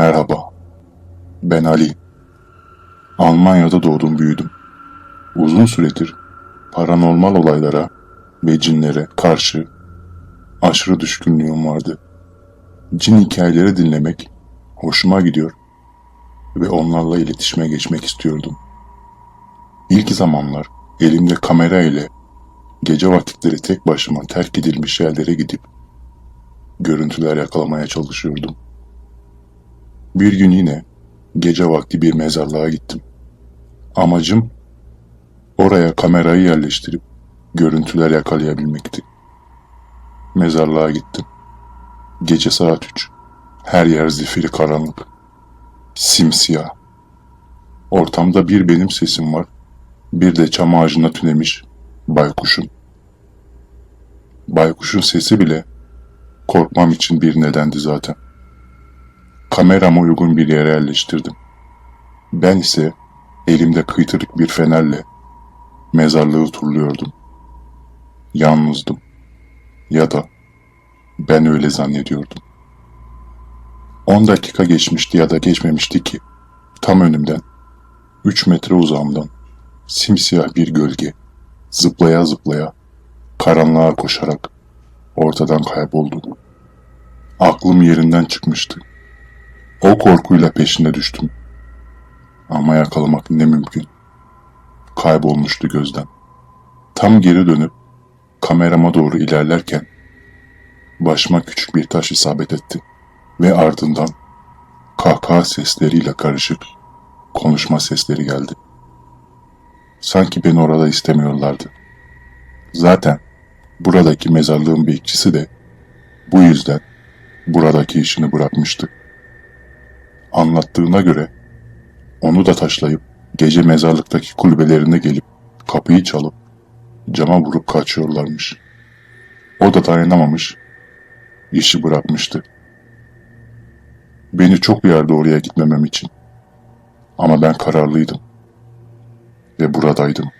Merhaba. Ben Ali. Almanya'da doğdum büyüdüm. Uzun süredir paranormal olaylara ve cinlere karşı aşırı düşkünlüğüm vardı. Cin hikayeleri dinlemek hoşuma gidiyor ve onlarla iletişime geçmek istiyordum. İlk zamanlar elimde kamera ile gece vakitleri tek başıma terk edilmiş yerlere gidip görüntüler yakalamaya çalışıyordum. Bir gün yine gece vakti bir mezarlığa gittim. Amacım oraya kamerayı yerleştirip görüntüler yakalayabilmekti. Mezarlığa gittim. Gece saat üç. Her yer zifiri karanlık. Simsiyah. Ortamda bir benim sesim var, bir de çam ağacına tünemiş baykuşun. Baykuşun sesi bile korkmam için bir nedendi zaten. Kameramı uygun bir yere yerleştirdim. Ben ise elimde kıytırık bir fenerle mezarlığı turluyordum. Yalnızdım. Ya da ben öyle zannediyordum. 10 dakika geçmişti ya da geçmemişti ki tam önümden 3 metre uzağımdan simsiyah bir gölge zıplaya zıplaya karanlığa koşarak ortadan kayboldu. Aklım yerinden çıkmıştı. O korkuyla peşine düştüm. Ama yakalamak ne mümkün. Kaybolmuştu gözden. Tam geri dönüp kamerama doğru ilerlerken başıma küçük bir taş isabet etti ve ardından kahkaha sesleriyle karışık konuşma sesleri geldi. Sanki beni orada istemiyorlardı. Zaten buradaki mezarlığın bekçisi de bu yüzden buradaki işini bırakmıştı. Anlattığına göre onu da taşlayıp gece mezarlıktaki kulübelerine gelip kapıyı çalıp cama vurup kaçıyorlarmış. O da dayanamamış, işi bırakmıştı. Beni çok uyardı oraya gitmemem için. Ama ben kararlıydım. Ve buradaydım.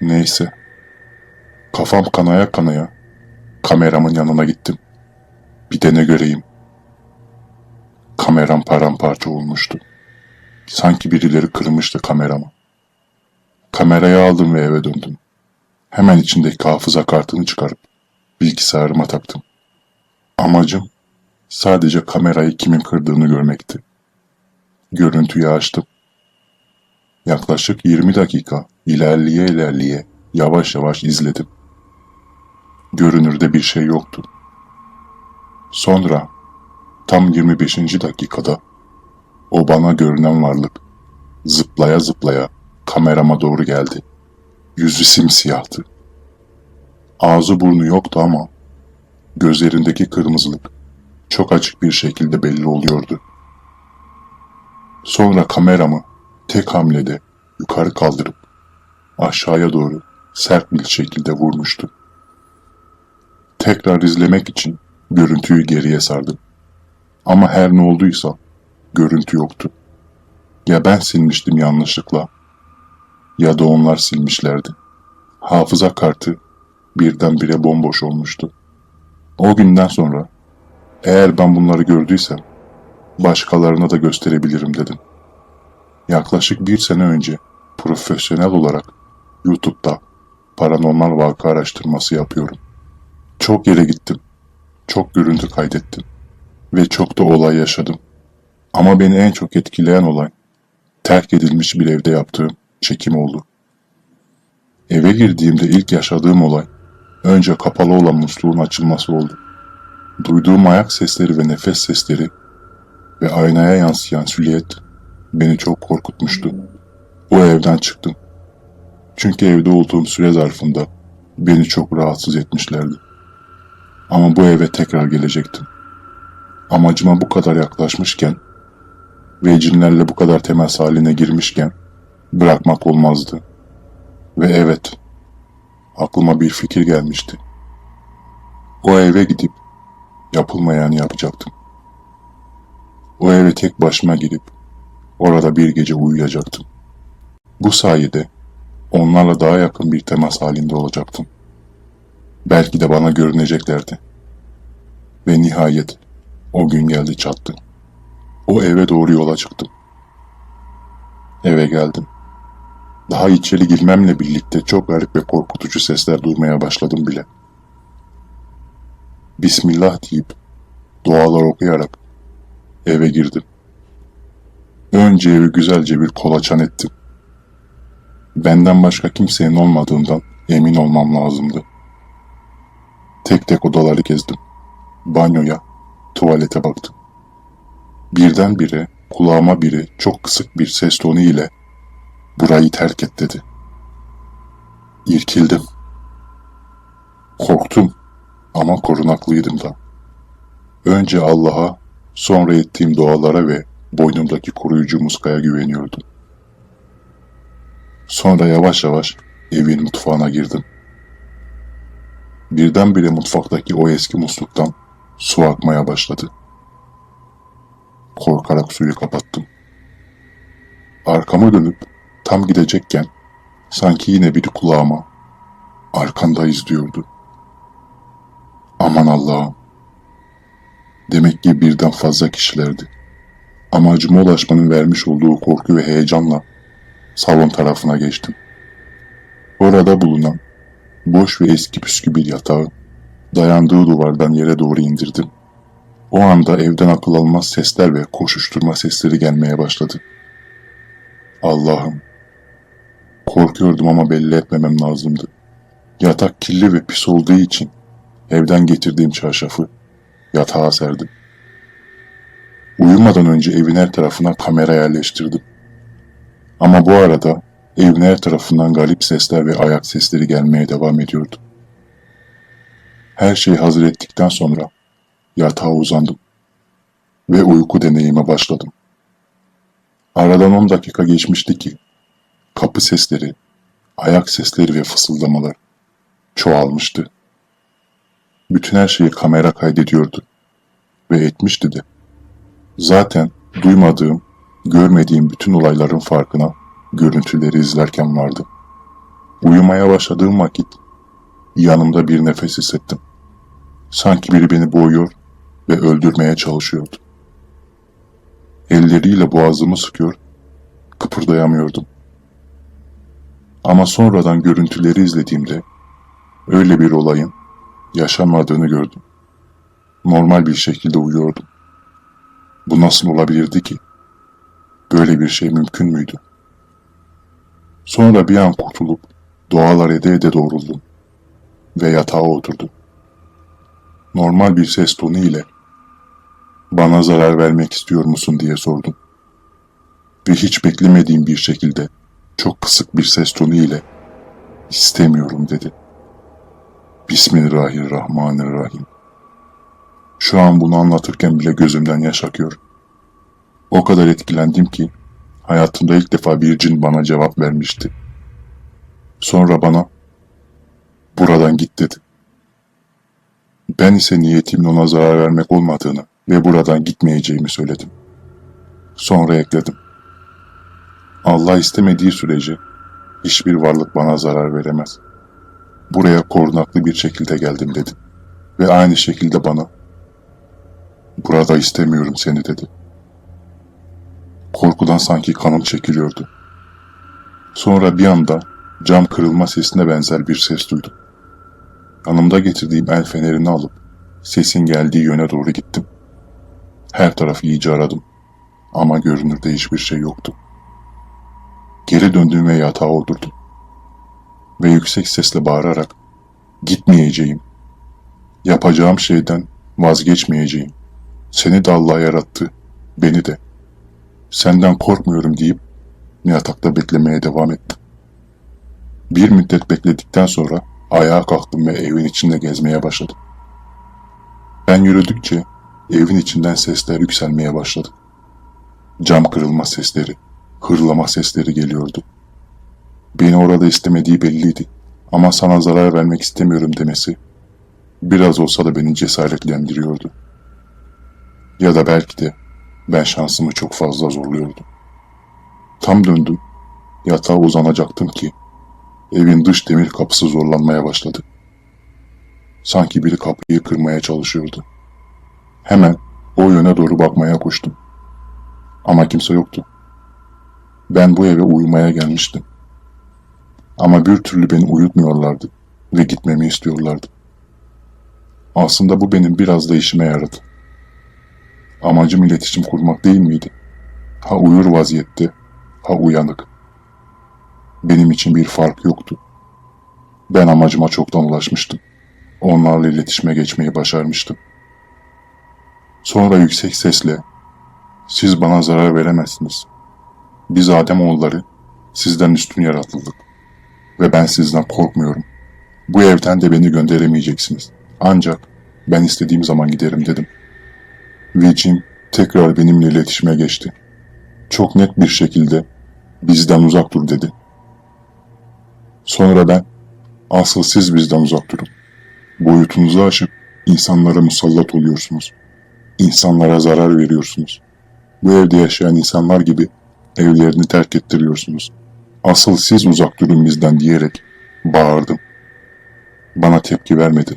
Neyse. Kafam kanaya kanaya kameramın yanına gittim. Bir de ne göreyim. Kameram paramparça olmuştu. Sanki birileri kırmıştı kameramı. Kamerayı aldım ve eve döndüm. Hemen içindeki hafıza kartını çıkarıp bilgisayarıma taktım. Amacım sadece kamerayı kimin kırdığını görmekti. Görüntüyü açtım. Yaklaşık 20 dakika ilerliye ilerliye yavaş yavaş izledim. Görünürde bir şey yoktu. Sonra tam 25. dakikada o bana görünen varlık zıplaya zıplaya kamerama doğru geldi. Yüzü simsiyahtı. Ağzı burnu yoktu ama gözlerindeki kırmızılık çok açık bir şekilde belli oluyordu. Sonra kameramı tek hamlede yukarı kaldırıp aşağıya doğru sert bir şekilde vurmuştu. Tekrar izlemek için görüntüyü geriye sardım. Ama her ne olduysa görüntü yoktu. Ya ben silmiştim yanlışlıkla ya da onlar silmişlerdi. Hafıza kartı birdenbire bomboş olmuştu. O günden sonra eğer ben bunları gördüysem başkalarına da gösterebilirim dedim. Yaklaşık bir sene önce profesyonel olarak YouTube'da paranormal vaka araştırması yapıyorum. Çok yere gittim. Çok görüntü kaydettim. Ve çok da olay yaşadım. Ama beni en çok etkileyen olay terk edilmiş bir evde yaptığım çekim oldu. Eve girdiğimde ilk yaşadığım olay önce kapalı olan musluğun açılması oldu. Duyduğum ayak sesleri ve nefes sesleri ve aynaya yansıyan silüet beni çok korkutmuştu. O evden çıktım. Çünkü evde olduğum süre zarfında beni çok rahatsız etmişlerdi. Ama bu eve tekrar gelecektim. Amacıma bu kadar yaklaşmışken ve cinlerle bu kadar temas haline girmişken bırakmak olmazdı. Ve evet, aklıma bir fikir gelmişti. O eve gidip yapılmayanı yapacaktım. O eve tek başıma gidip orada bir gece uyuyacaktım. Bu sayede onlarla daha yakın bir temas halinde olacaktım. Belki de bana görüneceklerdi. Ve nihayet o gün geldi çattı. O eve doğru yola çıktım. Eve geldim. Daha içeri girmemle birlikte çok garip ve korkutucu sesler duymaya başladım bile. Bismillah deyip dualar okuyarak eve girdim. Önce evi güzelce bir kolaçan ettim. Benden başka kimsenin olmadığından emin olmam lazımdı. Tek tek odaları gezdim. Banyoya, tuvalete baktım. Birdenbire kulağıma biri çok kısık bir ses tonu ile burayı terk et dedi. İrkildim. Korktum ama korunaklıydım da. Önce Allah'a, sonra ettiğim dualara ve boynumdaki koruyucu muskaya güveniyordum. Sonra yavaş yavaş evin mutfağına girdim. Birdenbire mutfaktaki o eski musluktan su akmaya başladı. Korkarak suyu kapattım. Arkama dönüp tam gidecekken sanki yine biri kulağıma arkandayız diyordu. Aman Allah'ım. Demek ki birden fazla kişilerdi. Amacıma ulaşmanın vermiş olduğu korku ve heyecanla salon tarafına geçtim. Orada bulunan boş ve eski püskü bir yatağı dayandığı duvardan yere doğru indirdim. O anda evden akıl almaz sesler ve koşuşturma sesleri gelmeye başladı. Allah'ım. Korkuyordum ama belli etmemem lazımdı. Yatak kirli ve pis olduğu için evden getirdiğim çarşafı yatağa serdim. Uyumadan önce evin her tarafına kamera yerleştirdim. Ama bu arada evin her tarafından garip sesler ve ayak sesleri gelmeye devam ediyordu. Her şeyi hazır ettikten sonra yatağa uzandım ve uyku deneyime başladım. Aradan 10 dakika geçmişti ki kapı sesleri, ayak sesleri ve fısıldamalar çoğalmıştı. Bütün her şeyi kamera kaydediyordu ve etmişti de. Zaten duymadığım, görmediğim bütün olayların farkına görüntüleri izlerken vardı. Uyumaya başladığım vakit yanımda bir nefes hissettim. Sanki biri beni boğuyor ve öldürmeye çalışıyordu. Elleriyle boğazımı sıkıyor, kıpırdayamıyordum. Ama sonradan görüntüleri izlediğimde öyle bir olayın yaşanmadığını gördüm. Normal bir şekilde uyuyordum. Bu nasıl olabilirdi ki? Böyle bir şey mümkün müydü? Sonra bir an kurtulup dualar ede ede doğruldum ve yatağa oturdum. Normal bir ses tonu ile bana zarar vermek istiyor musun diye sordum. Ve hiç beklemediğim bir şekilde çok kısık bir ses tonu ile istemiyorum dedi. Bismillahirrahmanirrahim. Şu an bunu anlatırken bile gözümden yaş akıyor. O kadar etkilendim ki hayatımda ilk defa bir cin bana cevap vermişti. Sonra bana buradan git dedi. Ben ise niyetimin ona zarar vermek olmadığını ve buradan gitmeyeceğimi söyledim. Sonra ekledim. Allah istemediği sürece hiçbir varlık bana zarar veremez. Buraya korunaklı bir şekilde geldim dedi. Ve aynı şekilde bana burada istemiyorum seni dedi. Korkudan sanki kanım çekiliyordu. Sonra bir anda cam kırılma sesine benzer bir ses duydum. Yanımda getirdiğim el fenerini alıp sesin geldiği yöne doğru gittim. Her tarafı iyice aradım ama görünürde hiçbir şey yoktu. Geri döndüm ve yatağa oturdum. Ve yüksek sesle bağırarak gitmeyeceğim. Yapacağım şeyden vazgeçmeyeceğim. Seni de Allah yarattı, beni de. Senden korkmuyorum deyip yatakta beklemeye devam ettim. Bir müddet bekledikten sonra ayağa kalktım ve evin içinde gezmeye başladım. Ben yürüdükçe evin içinden sesler yükselmeye başladı. Cam kırılma sesleri, hırlama sesleri geliyordu. Beni orada istemediği belliydi ama sana zarar vermek istemiyorum demesi biraz olsa da beni cesaretlendiriyordu. Ya da belki de ben şansımı çok fazla zorluyordum. Tam döndüm, yatağa uzanacaktım ki evin dış demir kapısı zorlanmaya başladı. Sanki biri kapıyı kırmaya çalışıyordu. Hemen o yöne doğru bakmaya koştum. Ama kimse yoktu. Ben bu eve uyumaya gelmiştim. Ama bir türlü beni uyutmuyorlardı ve gitmemi istiyorlardı. Aslında bu benim biraz da işime yaradı. Amacım iletişim kurmak değil miydi? Ha uyur vaziyette, ha uyanık. Benim için bir fark yoktu. Ben amacıma çoktan ulaşmıştım. Onlarla iletişime geçmeyi başarmıştım. Sonra yüksek sesle, siz bana zarar veremezsiniz. Biz Ademoğulları sizden üstün yaratıldık. Ve ben sizden korkmuyorum. Bu evden de beni gönderemeyeceksiniz. Ancak ben istediğim zaman giderim dedim. Ve Jim tekrar benimle iletişime geçti. Çok net bir şekilde bizden uzak dur dedi. Sonra ben asıl siz bizden uzak durun. Boyutunuzu aşıp insanlara musallat oluyorsunuz. İnsanlara zarar veriyorsunuz. Bu evde yaşayan insanlar gibi evlerini terk ettiriyorsunuz. Asıl siz uzak durun bizden diyerek bağırdım. Bana tepki vermedi.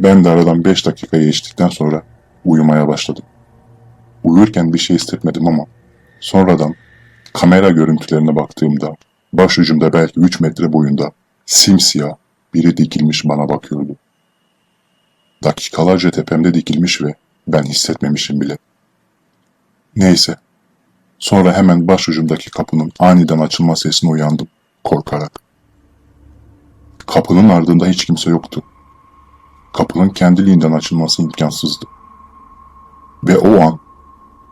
Ben de aradan beş dakika geçtikten sonra uyumaya başladım. Uyurken bir şey hissetmedim ama sonradan kamera görüntülerine baktığımda başucumda belki 3 metre boyunda simsiyah biri dikilmiş bana bakıyordu. Dakikalarca tepemde dikilmiş ve ben hissetmemişim bile. Neyse. Sonra hemen başucumdaki kapının aniden açılma sesine uyandım korkarak. Kapının ardında hiç kimse yoktu. Kapının kendiliğinden açılması imkansızdı. Ve o an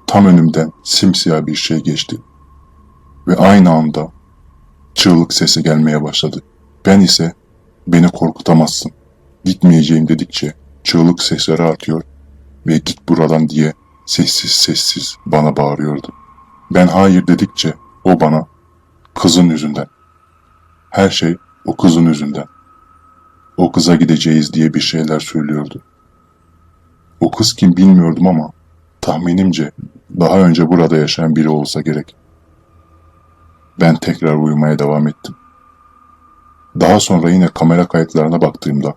tam önümden simsiyah bir şey geçti. Ve aynı anda çığlık sesi gelmeye başladı. Ben ise beni korkutamazsın, gitmeyeceğim dedikçe çığlık sesleri artıyor ve git buradan diye sessiz sessiz bana bağırıyordu. Ben hayır dedikçe o bana kızın yüzünden. Her şey o kızın yüzünden. O kıza gideceğiz diye bir şeyler söylüyordu. O kız kim bilmiyordum ama tahminimce daha önce burada yaşayan biri olsa gerek. Ben tekrar uyumaya devam ettim. Daha sonra yine kamera kayıtlarına baktığımda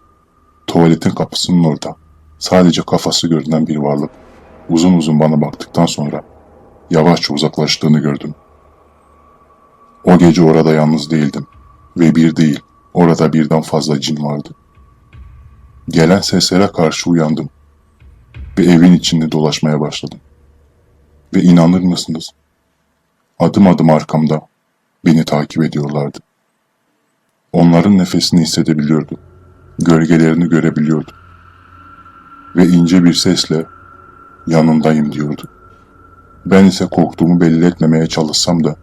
tuvaletin kapısının orada sadece kafası görünen bir varlık uzun uzun bana baktıktan sonra yavaşça uzaklaştığını gördüm. O gece orada yalnız değildim ve bir değil orada birden fazla cin vardı. Gelen seslere karşı uyandım ve evin içinde dolaşmaya başladım. Ve inanır mısınız? Adım adım arkamda beni takip ediyorlardı. Onların nefesini hissedebiliyordu. Gölgelerini görebiliyordu. Ve ince bir sesle yanındayım diyordu. Ben ise korktuğumu belli etmemeye çalışsam da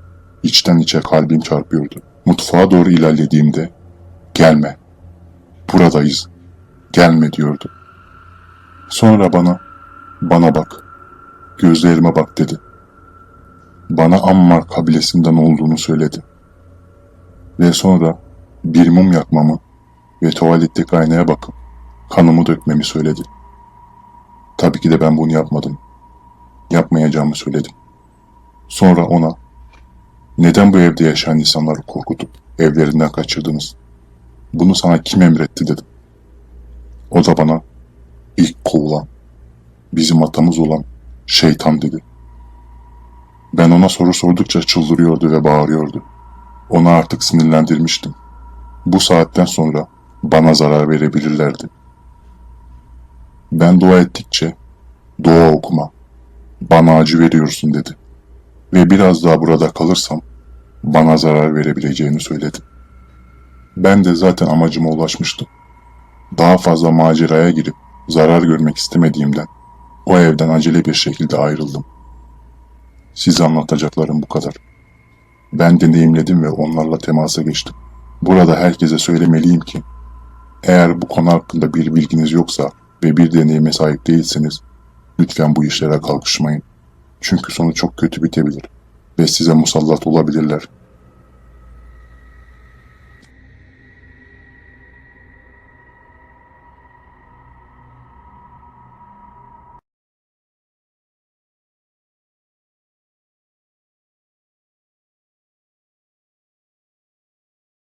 içten içe kalbim çarpıyordu. Mutfağa doğru ilerlediğimde gelme, buradayız, gelme diyordu. Sonra bana, bana bak, gözlerime bak dedi. Bana Ammar kabilesinden olduğunu söyledi. Ve sonra bir mum yakmamı ve tuvaletteki aynaya bakıp kanımı dökmemi söyledi. Tabii ki de ben bunu yapmadım. Yapmayacağımı söyledim. Sonra ona neden bu evde yaşayan insanları korkutup evlerinden kaçırdınız? Bunu sana kim emretti dedim. O da bana ilk kovulan, bizim atamız olan şeytan dedi. Ben ona soru sordukça çıldırıyordu ve bağırıyordu. Onu artık sinirlendirmiştim. Bu saatten sonra bana zarar verebilirlerdi. Ben dua ettikçe dua okuma, bana acı veriyorsun dedi. Ve biraz daha burada kalırsam bana zarar verebileceğini söyledi. Ben de zaten amacıma ulaşmıştım. Daha fazla maceraya girip zarar görmek istemediğimden o evden acele bir şekilde ayrıldım. Size anlatacaklarım bu kadar. Ben deneyimledim ve onlarla temasa geçtim. Burada herkese söylemeliyim ki, eğer bu konu hakkında bir bilginiz yoksa ve bir deneyime sahip değilseniz, lütfen bu işlere kalkışmayın. Çünkü sonu çok kötü bitebilir ve size musallat olabilirler.